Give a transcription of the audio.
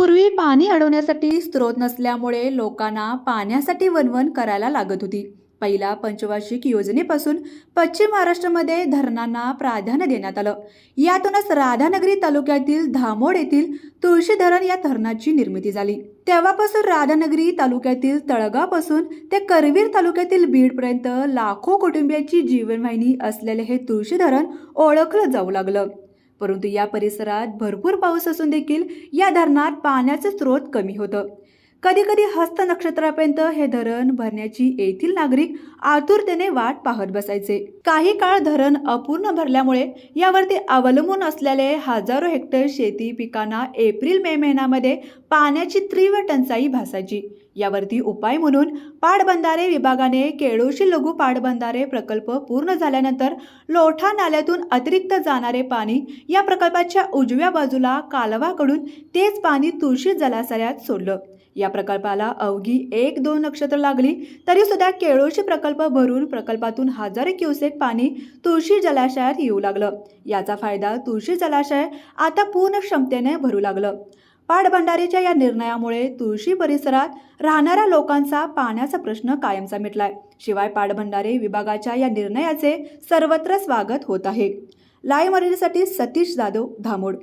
पूर्वी पाणी अडवण्यासाठी स्रोत नसल्यामुळे लोकांना पाण्यासाठी वणवण करायला लागत होती. पहिल्या पंचवार्षिक योजनेपासून पश्चिम महाराष्ट्रामध्ये धरणांना प्राधान्य देण्यात आलं. यातूनच राधानगरी तालुक्यातील धामोड येथील तुळशी धरण या धरणाची निर्मिती झाली. तेव्हापासून राधानगरी तालुक्यातील तळगापासून ते करवीर तालुक्यातील बीडपर्यंत लाखो कुटुंबियांची जीवनवाहिनी असलेले हे तुळशी धरण ओळखलं जाऊ लागलं. परंतु या परिसरात भरपूर पाऊस असून देखील या धरणात पाण्याचं स्रोत कमी होतं. कधी कधी हस्त नक्षत्रापर्यंत हे धरण भरण्याची येथील नागरिक आतुरतेने वाट पाहत बसायचे. काही काळ धरण अपूर्ण भरल्यामुळे यावरती अवलंबून असलेले हजारो हेक्टर शेती पिकांना एप्रिल मे महिन्यामध्ये पाण्याची तीव्र टंचाई भासायची. यावरती उपाय म्हणून पाटबंधारे विभागाने केळोशी लघु पाटबंधारे प्रकल्प पूर्ण झाल्यानंतर लोठा नाल्यातून अतिरिक्त जाणारे पाणी या प्रकल्पाच्या उजव्या बाजूला कालवाकडून तेच पाणी तुळशी जलाशयात सोडलं. या प्रकल्पाला अवघी एक दोन नक्षत्र लागली तरी सुद्धा केळोशी प्रकल्प भरून प्रकल्पातून हजारो क्युसेक पाणी तुळशी जलाशयात येऊ लागलं. याचा फायदा तुळशी जलाशय आता पूर्ण क्षमतेने भरू लागलं. पाटबंधारेच्या या निर्णयामुळे तुळशी परिसरात राहणाऱ्या लोकांचा पाण्याचा प्रश्न कायमचा मिटलाय. शिवाय पाटबंधारे विभागाच्या या निर्णयाचे सर्वत्र स्वागत होत आहे. लाईव्ह मराठीसाठी सतीश जाधव धामोड.